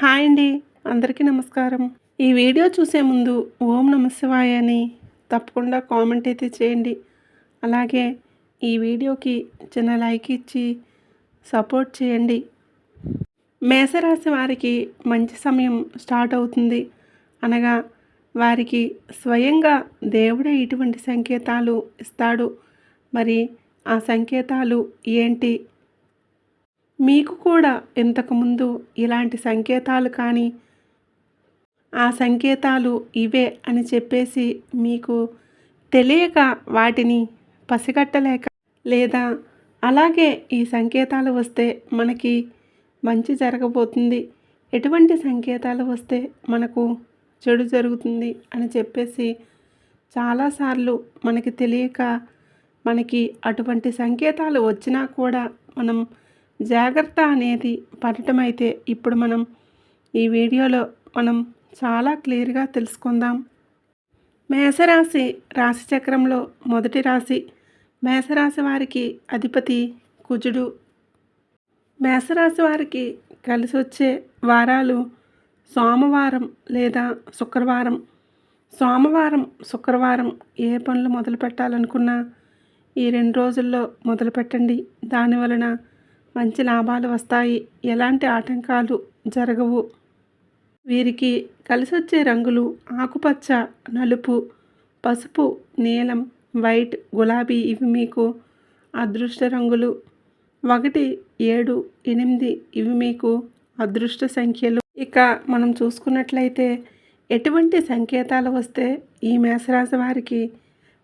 Hi అండి. అందరికీ నమస్కారం. ఈ వీడియో చూసే ముందు ఓం నమశివాయ అని తప్పకుండా కామెంట్ అయితే చేయండి. అలాగే ఈ వీడియోకి చిన్న లైక్ ఇచ్చి సపోర్ట్ చేయండి. మేషరాశి వారికి మంచి సమయం స్టార్ట్ అవుతుంది. అనగా వారికి స్వయంగా దేవుడే ఇటువంటి సంకేతాలు ఇస్తాడు. మరి ఆ సంకేతాలు ఏంటి? మీకు కూడా ఇంతకుముందు ఇలాంటి సంకేతాలు కానీ ఆ సంకేతాలు ఇవే అని చెప్పేసి మీకు తెలియక వాటిని పసిగట్టలేక లేదా అలాగే ఈ సంకేతాలు వస్తే మనకి మంచి జరగబోతుంది. ఎటువంటి సంకేతాలు వస్తే మనకు చెడు జరుగుతుంది అని చెప్పేసి చాలాసార్లు మనకి తెలియక మనకి అటువంటి సంకేతాలు వచ్చినా కూడా మనం జాగ్రత్త అనేది పడటం అయితే ఇప్పుడు మనం ఈ వీడియోలో మనం చాలా క్లియర్గా తెలుసుకుందాం. మేషరాశి రాశి చక్రంలో మొదటి రాశి మేషరాశి వారికి అధిపతి కుజుడు. మేషరాశి వారికి కలిసి వచ్చే వారాలు సోమవారం లేదా శుక్రవారం. సోమవారం శుక్రవారం ఏ పనులు మొదలు పెట్టాలనుకున్నా ఈ రెండు రోజుల్లో మొదలు పెట్టండి దాని వలన మంచి లాభాలు వస్తాయి. ఎలాంటి ఆటంకాలు జరగవు. వీరికి కలిసొచ్చే రంగులు ఆకుపచ్చ నలుపు పసుపు నీలం వైట్ గులాబీ ఇవి మీకు అదృష్ట రంగులు. ఒకటి ఏడు ఎనిమిది ఇవి మీకు అదృష్ట సంఖ్యలు. ఇక మనం చూసుకున్నట్లయితే ఎటువంటి సంకేతాలు వస్తే ఈ మేషరాశి వారికి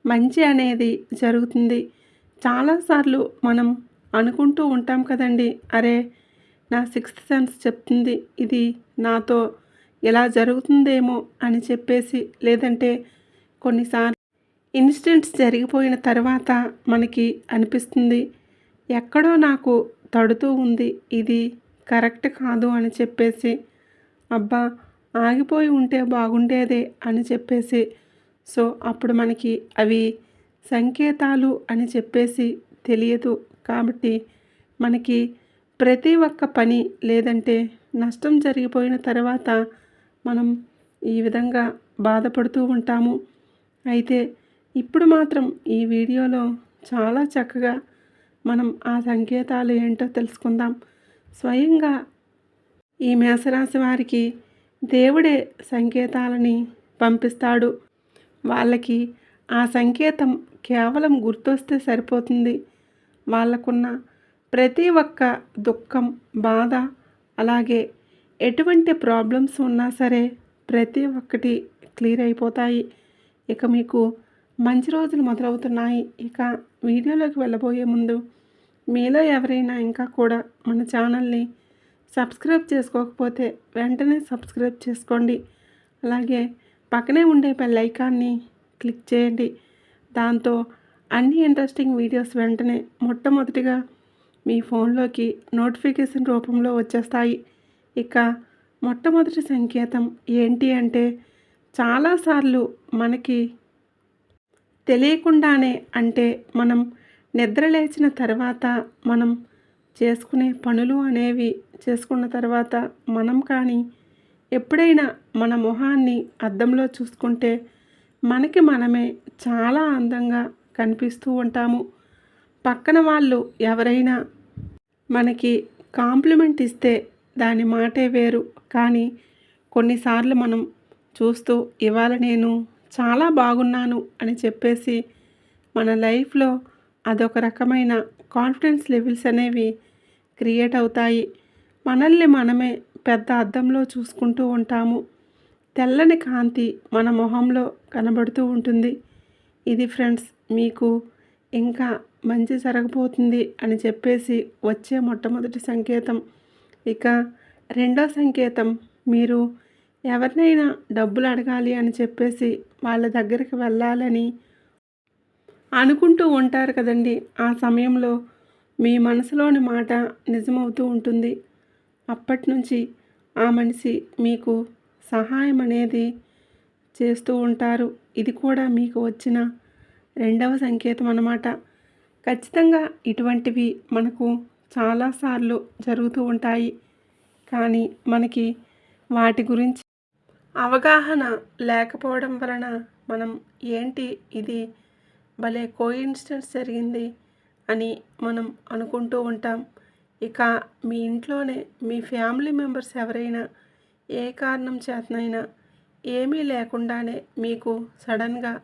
మంచి అనేది జరుగుతుంది. చాలాసార్లు మనం అనుకుంటూ ఉంటాం కదండి. అరే నా సిక్స్త్ సెన్స్ చెప్తుంది. ఇది నాతో ఎలా జరుగుతుందేమో అని చెప్పేసి లేదంటే కొన్నిసార్లు ఇన్సిడెంట్స్ జరిగిపోయిన తర్వాత మనకి అనిపిస్తుంది. ఎక్కడో నాకు తడుతూ ఉంది. ఇది కరెక్ట్ కాదు అని చెప్పేసి. అబ్బా ఆగిపోయి ఉంటే బాగుండేదే అని చెప్పేసి. సో అప్పుడు మనకి అవి సంకేతాలు అని చెప్పేసి తెలియదు. కాబట్టి మనకి ప్రతి ఒక్క పని లేదంటే నష్టం జరిగిపోయిన తర్వాత మనం ఈ విధంగా బాధపడుతూ ఉంటాము. అయితే ఇప్పుడు మాత్రం ఈ వీడియోలో చాలా చక్కగా మనం ఆ సంకేతాలు ఏంటో తెలుసుకుందాం. స్వయంగా ఈ మేషరాశి వారికి దేవుడే సంకేతాలని పంపిస్తాడు. వాళ్ళకి ఆ సంకేతం కేవలం గుర్తొస్తే సరిపోతుంది. వాళ్ళకున్న ప్రతి ఒక్క దుఃఖం బాధ అలాగే ఎటువంటి ప్రాబ్లమ్స్ ఉన్నా సరే ప్రతి ఒక్కటి క్లియర్ అయిపోతాయి. ఇక మీకు మంచి రోజులు మొదలవుతున్నాయి. ఇక వీడియోలోకి వెళ్ళబోయే ముందు మీలో ఎవరైనా ఇంకా కూడా మన ఛానల్ని సబ్స్క్రైబ్ చేసుకోకపోతే వెంటనే సబ్స్క్రైబ్ చేసుకోండి. అలాగే పక్కనే ఉండే బెల్ ఐకాన్ని క్లిక్ చేయండి. దాంతో అన్ని ఇంట్రెస్టింగ్ వీడియోస్ వెంటనే మొట్టమొదటిగా మీ ఫోన్లోకి నోటిఫికేషన్ రూపంలో వచ్చేస్తాయి. ఇక మొట్టమొదటి సంకేతం ఏంటి అంటే చాలాసార్లు మనకి తెలియకుండానే అంటే మనం నిద్ర లేచిన తర్వాత మనం చేసుకునే పనులు అనేవి చేసుకున్న తర్వాత మనం కానీ ఎప్పుడైనా మన మొహాన్ని అద్దంలో చూసుకుంటే మనకి మనమే చాలా అందంగా కనిపిస్తూ ఉంటాము. పక్కన వాళ్ళు ఎవరైనా మనకి కాంప్లిమెంట్ ఇస్తే దాని మాటే వేరు. కానీ కొన్నిసార్లు మనం చూస్తూ ఇవాళ నేను చాలా బాగున్నాను అని చెప్పేసి మన లైఫ్లో అదొక రకమైన కాన్ఫిడెన్స్ లెవెల్స్ అనేవి క్రియేట్ అవుతాయి. మనల్ని మనమే పెద్ద అద్దంలో చూసుకుంటూ ఉంటాము. తెల్లని కాంతి మన మొహంలో కనబడుతూ ఉంటుంది. ఇది ఫ్రెండ్స్ మీకు ఇంకా మంచి జరగబోతుంది అని చెప్పేసి వచ్చే మొట్టమొదటి సంకేతం. ఇక రెండో సంకేతం మీరు ఎవరినైనా డబ్బులు అడగాలి అని చెప్పేసి వాళ్ళ దగ్గరికి వెళ్ళాలని అనుకుంటూ ఉంటారు కదండి. ఆ సమయంలో మీ మనసులోని మాట నిజమవుతూ ఉంటుంది. అప్పటి నుంచి ఆ మనిషి మీకు సహాయం అనేది చేస్తూ ఉంటారు. ఇది కూడా మీకు వచ్చిన రెండవ సంకేతం అన్నమాట. ఖచ్చితంగా ఇటువంటివి మనకు చాలాసార్లు జరుగుతూ ఉంటాయి. కానీ మనకి వాటి గురించి అవగాహన లేకపోవడం వలన మనం ఏంటి ఇది? భలే కోయిన్సిడెన్స్ జరిగింది అని మనం అనుకుంటూ ఉంటాం. ఇక మీ ఇంట్లోనే మీ ఫ్యామిలీ మెంబర్స్ ఎవరైనా ఏ కారణం చేతనైనా ఏమీ లేకుండానే మీకు సడన్గా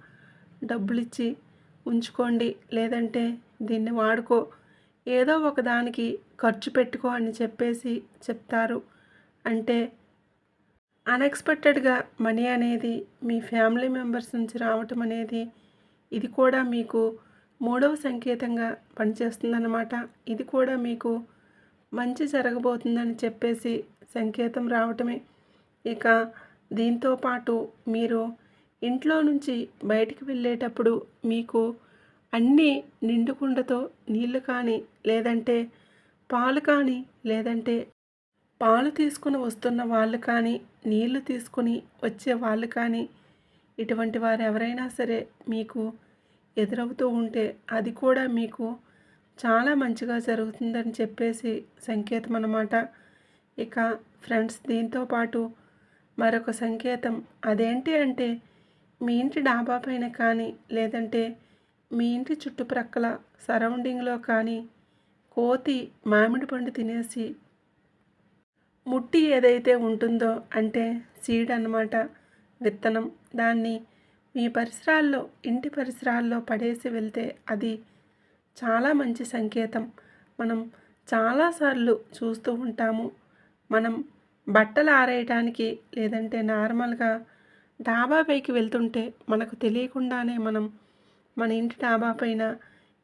డబ్బులు ఇచ్చి ఉంచుకోండి లేదంటే దీన్ని వాడుకో. ఏదో ఒక దానికి ఖర్చు పెట్టుకో అని చెప్పేసి చెప్తారు. అంటే అన్ఎక్స్పెక్టెడ్గా మనీ అనేది మీ ఫ్యామిలీ మెంబర్స్ నుంచి రావటం అనేది ఇది కూడా మీకు మూడవ సంకేతంగా పనిచేస్తుందన్నమాట. ఇది కూడా మీకు మంచి జరగబోతుందని చెప్పేసి సంకేతం రావటమే. ఇక దీంతో పాటు మీరు ఇంట్లో నుంచి బయటికి వెళ్ళేటప్పుడు మీకు అన్నీ నిండుకుండతో నీళ్ళు కానీ లేదంటే పాలు కానీ లేదంటే పాలు తీసుకుని వస్తున్న వాళ్ళు కానీ నీళ్ళు తీసుకుని వచ్చే వాళ్ళు కానీ ఇటువంటి వారు ఎవరైనా సరే మీకు ఎదురవుతూ ఉంటే అది కూడా మీకు చాలా మంచిగా జరుగుతుందని చెప్పేసి సంకేతం అన్నమాట. ఇక ఫ్రెండ్స్ దీంతో పాటు మరొక సంకేతం అదేంటి అంటే మీ ఇంటి డాబా పైన కానీ లేదంటే మీ ఇంటి చుట్టుప్రక్కల సరౌండింగ్లో కానీ కోతి మామిడి పండు తినేసి ముట్టి ఏదైతే ఉంటుందో అంటే సీడ్ అన్నమాట విత్తనం. దాన్ని మీ పరిసరాల్లో ఇంటి పరిసరాల్లో పడేసి వెళ్తే అది చాలా మంచి సంకేతం. మనం చాలాసార్లు చూస్తూ ఉంటాము. మనం బట్టలు ఆరేయటానికి లేదంటే నార్మల్గా డాబా పైకి వెళ్తుంటే మనకు తెలియకుండానే మనం మన ఇంటి డాబా పైన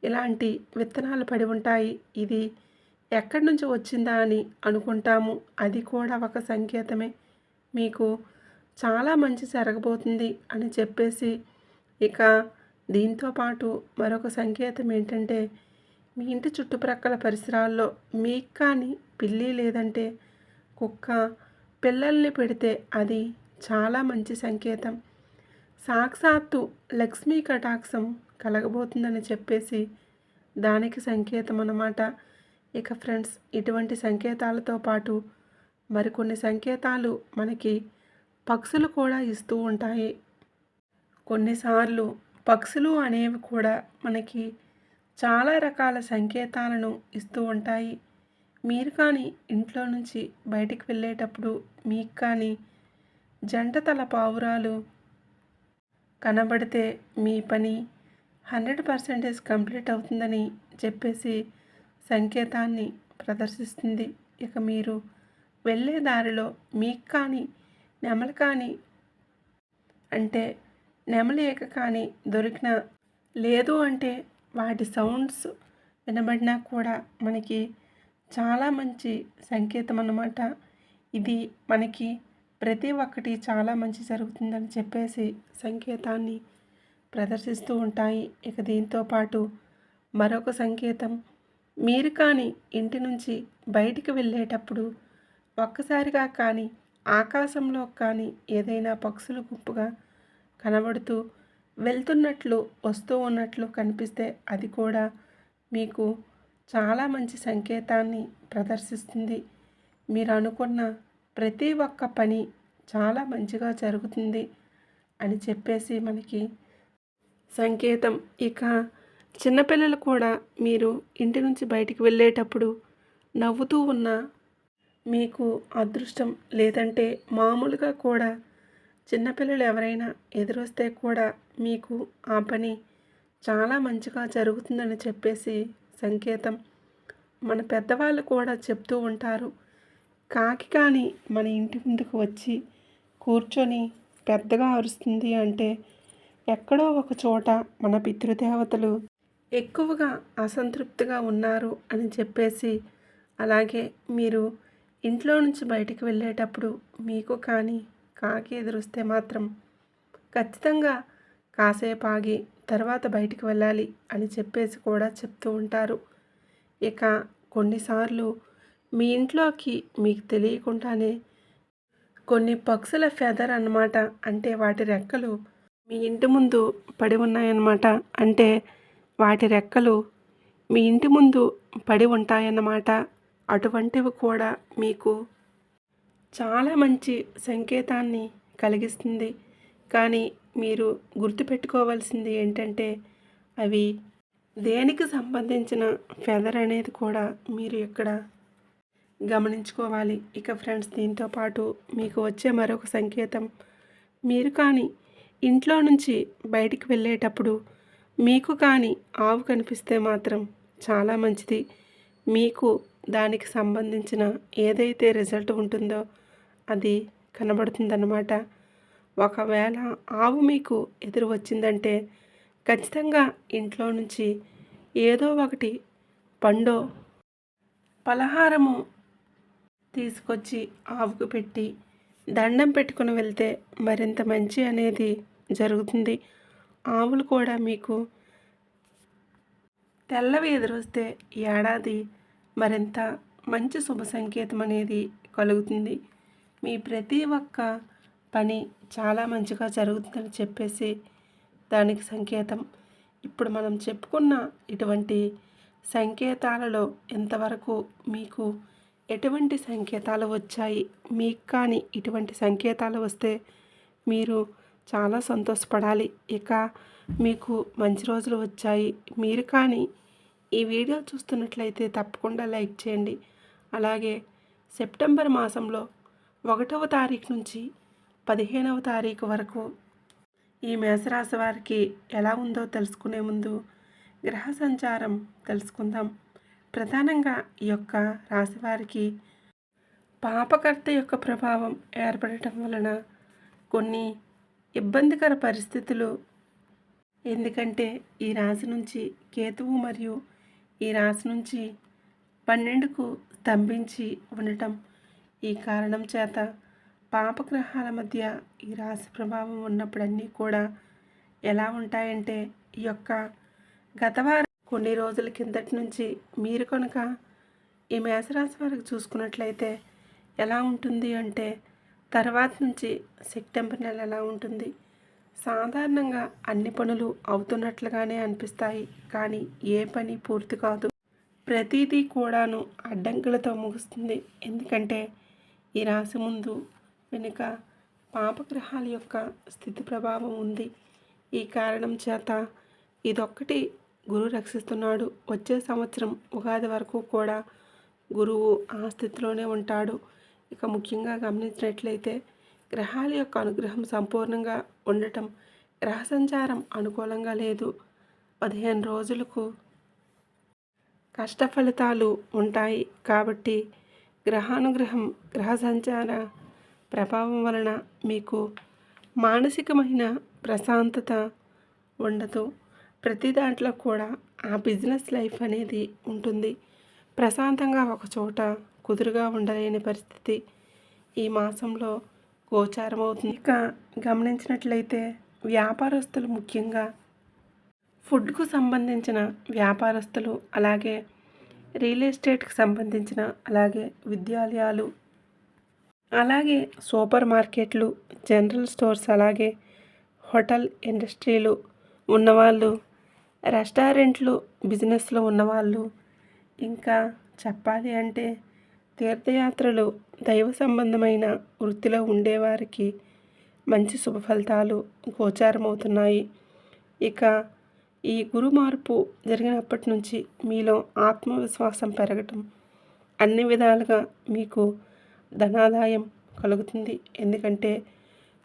ఇలాంటి విత్తనాలు పడి ఉంటాయి? ఇది ఎక్కడి నుంచి వచ్చిందా అని అనుకుంటాము. అది కూడా ఒక సంకేతమే. మీకు చాలా మంచి జరగబోతుంది అని చెప్పేసి ఇక దీంతో పాటు మరొక సంకేతం ఏంటంటే మీ ఇంటి చుట్టుప్రక్కల పరిసరాల్లో మీకు కానీ పిల్లి లేదంటే కుక్క పిల్లల్ని పెడితే అది చాలా మంచి సంకేతం. సాక్షాత్తు లక్ష్మీ కటాక్షం కలగబోతుందని చెప్పేసి దానికి సంకేతం అన్నమాట. ఇక ఫ్రెండ్స్ ఇటువంటి సంకేతాలతో పాటు మరికొన్ని సంకేతాలు మనకి పక్షులు కూడా ఇస్తూ ఉంటాయి. కొన్నిసార్లు పక్షులు అనేవి కూడా మనకి చాలా రకాల సంకేతాలను ఇస్తూ ఉంటాయి. మీరు కానీ ఇంట్లో నుంచి బయటికి వెళ్ళేటప్పుడు మీకు కానీ జంట తల పావురాలు కనబడితే మీ పని హండ్రెడ్ పర్సెంటేజ్ కంప్లీట్ అవుతుందని చెప్పేసి సంకేతాన్ని ప్రదర్శిస్తుంది. ఇక మీరు వెళ్ళే దారిలో మీకు కానీ నెమలి కానీ అంటే నెమలి ఏక కానీ దొరికిన లేదు అంటే వాటి సౌండ్స్ వినబడినా కూడా మనకి చాలా మంచి సంకేతం అన్నమాట. ఇది మనకి ప్రతి ఒక్కటి చాలా మంచి జరుగుతుందని చెప్పేసి సంకేతాన్ని ప్రదర్శిస్తూ ఉంటాయి. ఇక దీంతో పాటు మరొక సంకేతం మీరు కానీ ఇంటి నుంచి బయటికి వెళ్ళేటప్పుడు ఒక్కసారిగా కానీ ఆకాశంలో కానీ ఏదైనా పక్షులు గుంపుగా కనబడుతూ వెళ్తున్నట్లు వస్తూ ఉన్నట్లు కనిపిస్తే అది కూడా మీకు చాలా మంచి సంకేతాన్ని ప్రదర్శిస్తుంది. మీరు అనుకున్న ప్రతి ఒక్క పని చాలా మంచిగా జరుగుతుంది అని చెప్పేసి మనకి సంకేతం. ఇక చిన్నపిల్లలు కూడా మీరు ఇంటి నుంచి బయటికి వెళ్ళేటప్పుడు నవ్వుతూ ఉన్న మీకు అదృష్టం లేదంటే మామూలుగా కూడా చిన్నపిల్లలు ఎవరైనా ఎదురొస్తే కూడా మీకు ఆ పని చాలా మంచిగా జరుగుతుందని చెప్పేసి సంకేతం. మన పెద్దవాళ్ళు కూడా చెప్తూ ఉంటారు. కాకి కానీ మన ఇంటి ముందుకు వచ్చి కూర్చొని పెద్దగా అరుస్తుంది అంటే ఎక్కడో ఒక చోట మన పితృదేవతలు ఎక్కువగా అసంతృప్తిగా ఉన్నారు అని చెప్పేసి అలాగే మీరు ఇంట్లో నుంచి బయటికి వెళ్ళేటప్పుడు మీకు కానీ కాకి ఎదురుస్తే మాత్రం ఖచ్చితంగా కాసేపు ఆగి తర్వాత బయటికి వెళ్ళాలి అని చెప్పేసి కూడా చెప్తూ ఉంటారు. ఇక కొన్నిసార్లు మీ ఇంట్లోకి మీకు తెలియకుండానే కొన్ని పక్షుల ఫెదర్ అన్నమాట. అంటే వాటి రెక్కలు మీ ఇంటి ముందు పడి ఉన్నాయన్నమాట. అంటే వాటి రెక్కలు మీ ఇంటి ముందు పడి ఉంటాయన్నమాట. అటువంటివి కూడా మీకు చాలా మంచి సంకేతాన్ని కలిగిస్తుంది. కానీ మీరు గుర్తుపెట్టుకోవాల్సింది ఏంటంటే అవి దేనికి సంబంధించిన ఫెదర్ అనేది కూడా మీరు ఇక్కడ గమనించుకోవాలి. ఇక ఫ్రెండ్స్ దీంతో పాటు మీకు వచ్చే మరొక సంకేతం. మీరు కానీ ఇంట్లో నుంచి బయటికి వెళ్ళేటప్పుడు మీకు కానీ ఆవు కనిపిస్తే మాత్రం చాలా మంచిది. మీకు దానికి సంబంధించిన ఏదైతే రిజల్ట్ ఉంటుందో అది కనబడుతుందన్నమాట. ఒకవేళ ఆవు మీకు ఎదురు వచ్చిందంటే ఖచ్చితంగా ఇంట్లో నుంచి ఏదో ఒకటి పండో పలహారము తీసుకొచ్చి ఆవుకు పెట్టి దండం పెట్టుకుని వెళ్తే మరింత మంచి అనేది జరుగుతుంది. ఆవులు కూడా మీకు తెల్లవి ఎదురొస్తే ఏడాది మరింత మంచి శుభ సంకేతం అనేది కలుగుతుంది. మీ ప్రతి ఒక్క పని చాలా మంచిగా జరుగుతుందని చెప్పేసి దానికి సంకేతం. ఇప్పుడు మనం చెప్పుకున్న ఇటువంటి సంకేతాలలో ఎంతవరకు మీకు ఎటువంటి సంకేతాలు వచ్చాయి? మీకు కానీ ఇటువంటి సంకేతాలు వస్తే మీరు చాలా సంతోషపడాలి. ఇక మీకు మంచి రోజులు వచ్చాయి. మీరు కానీ ఈ వీడియో చూస్తున్నట్లయితే తప్పకుండా లైక్ చేయండి. అలాగే సెప్టెంబర్ మాసంలో ఒకటవ తారీఖు నుంచి పదిహేనవ తారీఖు వరకు ఈ మేషరాశి వారికి ఎలా ఉందో తెలుసుకునే ముందు గ్రహ సంచారం తెలుసుకుందాం. ప్రధానంగా ఈ యొక్క రాశి వారికి పాపకర్త యొక్క ప్రభావం ఏర్పడటం వలన కొన్ని ఇబ్బందికర పరిస్థితులు. ఎందుకంటే ఈ రాశి నుంచి కేతువు మరియు ఈ రాశి నుంచి పన్నెండుకు స్తంభించి ఉండటం ఈ కారణం చేత పాపగ్రహాల మధ్య ఈ రాశి ప్రభావం ఉన్నప్పుడన్నీ కూడా ఎలా ఉంటాయంటే ఈ యొక్క గతవారం కొన్ని రోజుల కిందటి నుంచి మీరు కనుక ఈ మేషరాశి వారికి చూసుకున్నట్లయితే ఎలా ఉంటుంది అంటే తర్వాత నుంచి సెప్టెంబర్ నెల ఎలా ఉంటుంది? సాధారణంగా అన్ని పనులు అవుతున్నట్లుగానే అనిపిస్తాయి. కానీ ఏ పని పూర్తి కాదు. ప్రతిదీ కూడాను అడ్డంకులతో ముగుస్తుంది. ఎందుకంటే ఈ రాశి ముందు వెనుక పాపగ్రహాల యొక్క స్థితి ప్రభావం ఉంది. ఈ కారణం చేత ఇదొక్కటి గురువు రక్షిస్తున్నాడు. వచ్చే సంవత్సరం ఉగాది వరకు కూడా గురువు ఆ స్థితిలోనే ఉంటాడు. ఇక ముఖ్యంగా గమనించినట్లయితే గ్రహాల యొక్క అనుగ్రహం సంపూర్ణంగా ఉండటం గ్రహ సంచారం అనుకూలంగా లేదు. పదిహేను రోజులకు కష్ట ఫలితాలు ఉంటాయి కాబట్టి గ్రహానుగ్రహం గ్రహ సంచార ప్రభావం వలన మీకు మానసికమైన ప్రశాంతత ఉండదు. ప్రతి దాంట్లో కూడా ఆ బిజినెస్ లైఫ్ అనేది ఉంటుంది. ప్రశాంతంగా ఒక చోట కుదురుగా ఉండలేని పరిస్థితి ఈ మాసంలో గోచారం అవుతుంది. ఇక గమనించినట్లయితే వ్యాపారస్తులు ముఖ్యంగా ఫుడ్కు సంబంధించిన వ్యాపారస్తులు అలాగే రియల్ ఎస్టేట్కి సంబంధించిన అలాగే విద్యాలయాలు అలాగే సూపర్ మార్కెట్లు జనరల్ స్టోర్స్ అలాగే హోటల్ ఇండస్ట్రీలు ఉన్నవాళ్ళు రెస్టారెంట్లు బిజినెస్లో ఉన్నవాళ్ళు. ఇంకా చెప్పాలి అంటే తీర్థయాత్రలు దైవ సంబంధమైన వృత్తిలో ఉండేవారికి మంచి శుభ ఫలితాలు గోచారమవుతున్నాయి. ఇక ఈ గురు మార్పు జరిగినప్పటి నుంచి మీలో ఆత్మవిశ్వాసం పెరగటం అన్ని విధాలుగా మీకు ధనాదాయం కలుగుతుంది. ఎందుకంటే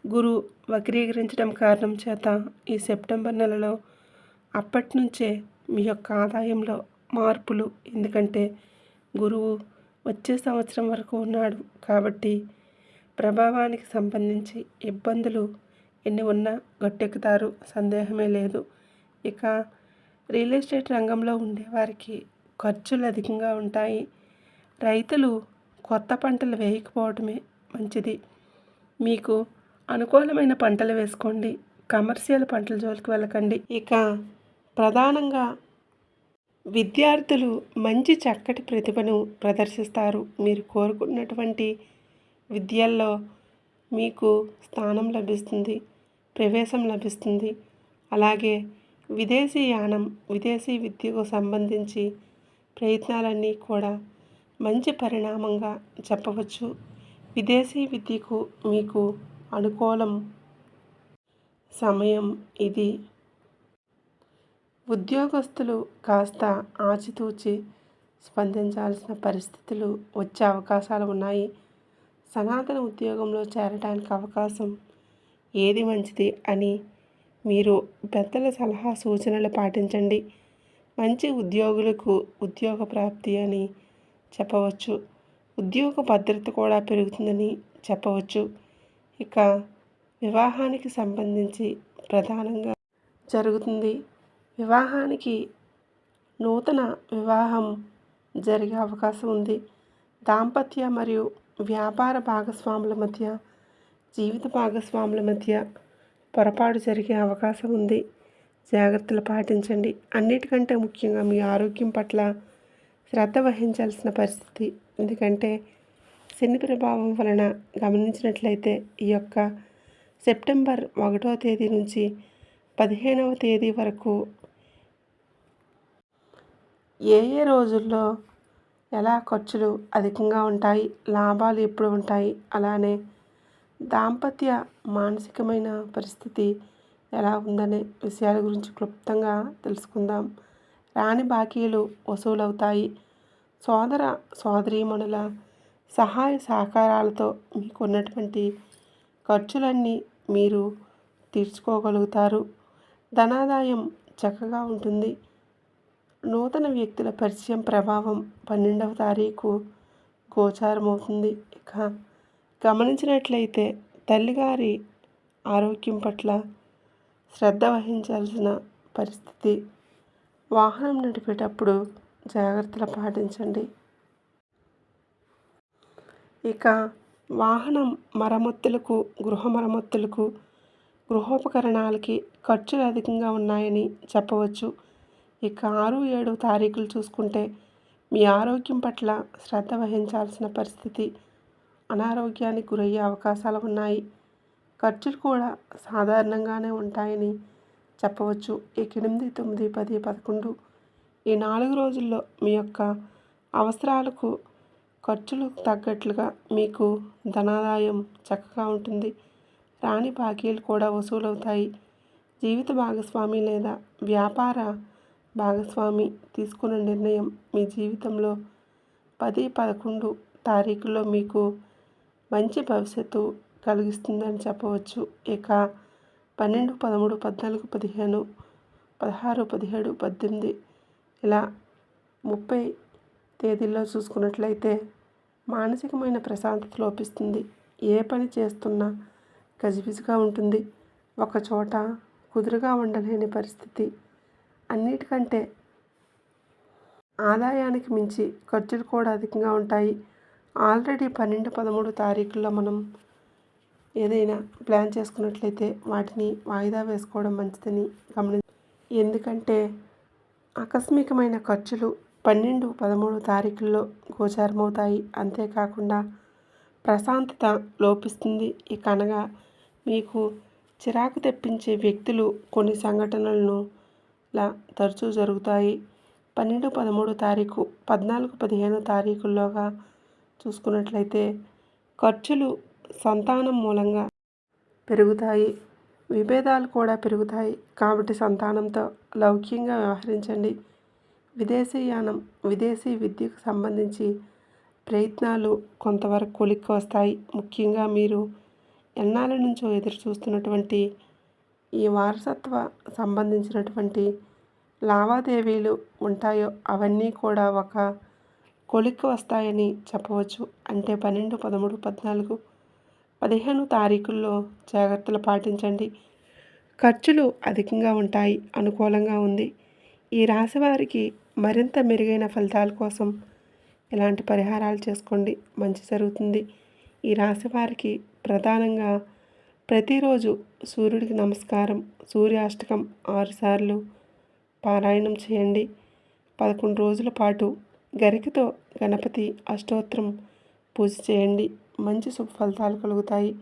గురు వక్రీకరించడం కారణం చేత ఈ సెప్టెంబర్ నెలలో అప్పటి నుంచే మీ యొక్క ఆదాయంలో మార్పులు. ఎందుకంటే గురువు వచ్చే సంవత్సరం వరకు ఉన్నాడు కాబట్టి ప్రభావానికి సంబంధించి ఇబ్బందులు ఎన్ని ఉన్నా గట్టెక్కుతారు. సందేహమే లేదు. ఇక రియల్ ఎస్టేట్ రంగంలో ఉండేవారికి ఖర్చులు అధికంగా ఉంటాయి. రైతులు కొత్త పంటలు వేయకపోవడమే మంచిది. మీకు అనుకూలమైన పంటలు వేసుకోండి. కమర్షియల్ పంటల జోలికి వెళ్ళకండి. ఇక ప్రధానంగా విద్యార్థులు మంచి చక్కటి ప్రతిభను ప్రదర్శిస్తారు. మీరు కోరుకున్నటువంటి విద్యల్లో మీకు స్థానం లభిస్తుంది ప్రవేశం లభిస్తుంది. అలాగే విదేశీ యానం విదేశీ విద్యకు సంబంధించి ప్రయత్నాలన్నీ కూడా మంచి పరిణామంగా చెప్పవచ్చు. విదేశీ విద్యకు మీకు అనుకూలం. సమయం ఇది. ఉద్యోగస్తులు కాస్త ఆచితూచి స్పందించాల్సిన పరిస్థితులు వచ్చే అవకాశాలు ఉన్నాయి. సనాతన ఉద్యోగంలో చేరడానికి అవకాశం ఏది మంచిది అని మీరు పెద్దల సలహా సూచనలు పాటించండి. మంచి ఉద్యోగులకు ఉద్యోగ ప్రాప్తి అని చెప్పవచ్చు. ఉద్యోగ భద్రత కూడా పెరుగుతుందని చెప్పవచ్చు. ఇక వివాహానికి సంబంధించి ప్రధానంగా జరుగుతుంది. వివాహానికి నూతన వివాహం జరిగే అవకాశం ఉంది. దాంపత్య మరియు వ్యాపార భాగస్వాముల మధ్య జీవిత భాగస్వాముల మధ్య పొరపాటు జరిగే అవకాశం ఉంది. జాగ్రత్తలు పాటించండి. అన్నిటికంటే ముఖ్యంగా మీ ఆరోగ్యం పట్ల శ్రద్ధ వహించాల్సిన పరిస్థితి. ఎందుకంటే శని ప్రభావం వలన గమనించినట్లయితే ఈ యొక్క సెప్టెంబర్ ఒకటో తేదీ నుంచి పదిహేనవ తేదీ వరకు ఏ ఏ రోజుల్లో ఎలా ఖర్చులు అధికంగా ఉంటాయి లాభాలు ఎప్పుడు ఉంటాయి అలానే దాంపత్య మానసికమైన పరిస్థితి ఎలా ఉందనే విషయాల గురించి క్లుప్తంగా తెలుసుకుందాం. రాని బాకీలు వసూలవుతాయి. సోదర సోదరీమణుల సహాయ సహకారాలతో మీకున్నటువంటి ఖర్చులన్నీ మీరు తీర్చుకోగలుగుతారు. ధనాదాయం చక్కగా ఉంటుంది. నూతన వ్యక్తుల పరిచయం ప్రభావం పన్నెండవ తారీఖు గోచారమవుతుంది. ఇక గమనించినట్లయితే తల్లిగారి ఆరోగ్యం పట్ల శ్రద్ధ వహించాల్సిన పరిస్థితి. వాహనం నడిపేటప్పుడు జాగ్రత్తలు పాటించండి. ఇక వాహనం మరమ్మతులకు గృహ మరమ్మతులకు గృహోపకరణాలకి ఖర్చులు అధికంగా ఉన్నాయని చెప్పవచ్చు. ఇక ఆరు ఏడు తారీఖులు చూసుకుంటే మీ ఆరోగ్యం పట్ల శ్రద్ధ వహించాల్సిన పరిస్థితి అనారోగ్యానికి గురయ్యే అవకాశాలు ఉన్నాయి. ఖర్చులు కూడా సాధారణంగానే ఉంటాయని చెప్పవచ్చు. ఇక ఎనిమిది తొమ్మిది పది పదకొండు ఈ నాలుగు రోజుల్లో మీ యొక్క అవసరాలకు ఖర్చులకు తగ్గట్లుగా మీకు ధనాదాయం చక్కగా ఉంటుంది. రాని బాకీలు కూడా వసూలవుతాయి. జీవిత భాగస్వామి లేదా వ్యాపార భాగస్వామి తీసుకున్న నిర్ణయం మీ జీవితంలో పది పదకొండు తారీఖులో మీకు మంచి భవిష్యత్తు కలిగిస్తుందని చెప్పవచ్చు. ఇక పన్నెండు పదమూడు పద్నాలుగు పదిహేను పదహారు పదిహేడు పద్దెనిమిది ఇలా ముప్పై తేదీల్లో చూసుకున్నట్లయితే మానసికమైన ప్రశాంతత లోపిస్తుంది. ఏ పని చేస్తున్నా గజిబిజిగా ఉంటుంది. ఒకచోట కుదురుగా ఉండలేని పరిస్థితి. అన్నిటికంటే ఆదాయానికి మించి ఖర్చులు కూడా అధికంగా ఉంటాయి. ఆల్రెడీ పన్నెండు పదమూడు తారీఖుల్లో మనం ఏదైనా ప్లాన్ చేసుకున్నట్లయితే వాటిని వాయిదా వేసుకోవడం మంచిదని గమని ఎందుకంటే ఆకస్మికమైన ఖర్చులు పన్నెండు పదమూడు తారీఖుల్లో గోచారమవుతాయి. అంతేకాకుండా ప్రశాంతత లోపిస్తుంది. ఇక అనగా మీకు చిరాకు తెప్పించే వ్యక్తులు కొన్ని సంఘటనలను లా తరచూ జరుగుతాయి. పన్నెండు పదమూడు తారీఖు పద్నాలుగు పదిహేను తారీఖుల్లోగా చూసుకున్నట్లయితే ఖర్చులు సంతానం మూలంగా పెరుగుతాయి. విభేదాలు కూడా పెరుగుతాయి. కాబట్టి సంతానంతో లౌక్యంగా వ్యవహరించండి. విదేశీయానం విదేశీ విద్యకు సంబంధించి ప్రయత్నాలు కొంతవరకు కొలిక్కి వస్తాయి ముఖ్యంగా మీరు ఎన్నాళ్ళ నుంచో ఎదురు చూస్తున్నటువంటి ఈ వారసత్వ సంబంధించినటువంటి లావాదేవీలు ఉంటాయో అవన్నీ కూడా ఒక కొలిక్కి వస్తాయని చెప్పవచ్చు. అంటే పన్నెండు పదమూడు పద్నాలుగు పదిహేను తారీఖుల్లో జాగ్రత్తలు పాటించండి. ఖర్చులు అధికంగా ఉంటాయి అనుకూలంగా ఉంది. ఈ రాశి వారికి మరింత మెరుగైన ఫలితాల కోసం ఇలాంటి పరిహారాలు చేసుకోండి. మంచి జరుగుతుంది. ఈ రాశి వారికి ప్రధానంగా ప్రతిరోజు సూర్యుడికి నమస్కారం సూర్యాష్టకం ఆరుసార్లు పారాయణం చేయండి. పదకొండు రోజుల పాటు గరికతో గణపతి అష్టోత్తరం పూజ చేయండి. మంచి శుభ ఫలితాలు కలుగుతాయి.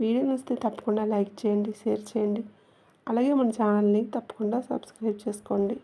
వీడియో నచ్చితే తప్పకుండా లైక్ చేయండి షేర్ చేయండి. అలాగే మన ఛానల్ని తప్పకుండా సబ్స్క్రైబ్ చేసుకోండి.